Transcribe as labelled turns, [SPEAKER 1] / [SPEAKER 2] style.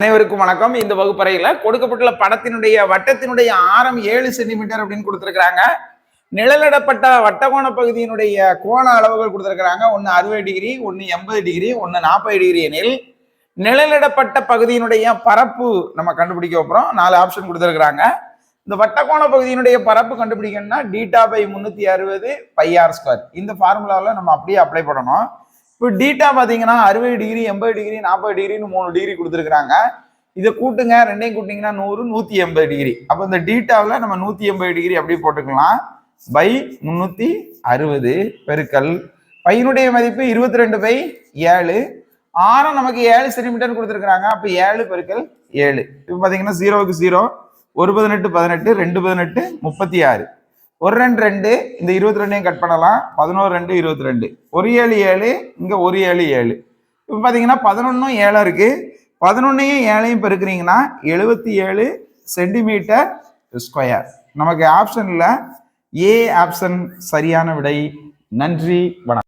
[SPEAKER 1] அனைவருக்கும் வணக்கம். இந்த வகுப்பறையில கொடுக்கப்பட்டுள்ள படத்தினுடைய வட்டத்தினுடைய ஆரம் ஏழு சென்டிமீட்டர் அப்படின்னு கொடுத்துருக்காங்க நிழலிடப்பட்ட வட்டகோண பகுதியினுடைய கோண அளவுகள் கொடுத்துருக்காங்க ஒன்னு அறுபது டிகிரி ஒன்னு எண்பது டிகிரி ஒன்னு நாற்பது டிகிரி எனில் நிழலிடப்பட்ட பகுதியினுடைய பரப்பு நம்ம கண்டுபிடிக்க போறோம். நாலு ஆப்ஷன் கொடுத்துருக்குறாங்க. இந்த வட்டகோண பகுதியினுடைய பரப்பு கண்டுபிடிக்கணும்னா டீட்டா பை முன்னூத்தி அறுபது பை ஆர் ஸ்கொயர் இந்த ஃபார்முலாவில் நம்ம அப்படியே அப்ளை பண்ணணும். இப்போ டீட்டா பார்த்தீங்கன்னா அறுபது டிகிரி எண்பது டிகிரி நாற்பது டிகிரின்னு மூணு டிகிரி கொடுத்துருக்குறாங்க. இதை கூட்டுங்க ரெண்டையும் கூட்டிங்கன்னா நூறு நூற்றி எண்பது டிகிரி அப்போ இந்த டீட்டாவில் நம்ம நூற்றி எண்பது டிகிரி அப்படியே போட்டுக்கலாம். பை முந்நூற்றி அறுபது பெருக்கல். பையனுடைய மதிப்பு இருபத்தி ரெண்டு பை ஏழு. ஆரம் நமக்கு ஏழு சென்டிமீட்டர் கொடுத்துருக்குறாங்க. அப்போ ஏழு பெருக்கல் ஏழு. இப்போ பார்த்தீங்கன்னா ஜீரோவுக்கு ஜீரோ ஒரு பதினெட்டு பதினெட்டு ரெண்டு பதினெட்டு முப்பத்தி ஆறு. ஒரு ரெண்டு ரெண்டு இந்த இருபத்தி ரெண்டையும் கட் பண்ணலாம். பதினோரு ரெண்டு இருபத்தி ரெண்டு. ஒரு ஏழு ஏழு இங்கே ஒரு ஏழு ஏழு. இப்போ பார்த்தீங்கன்னா பதினொன்றும் ஏழாக இருக்குது பதினொன்னையும் ஏழையும் பெருக்கிறீங்கன்னா எழுபத்தி ஏழு சென்டிமீட்டர் ஸ்கொயர் நமக்கு ஆப்ஷனில் ஏ ஆப்ஷன் சரியான விடை. நன்றி வணக்கம்.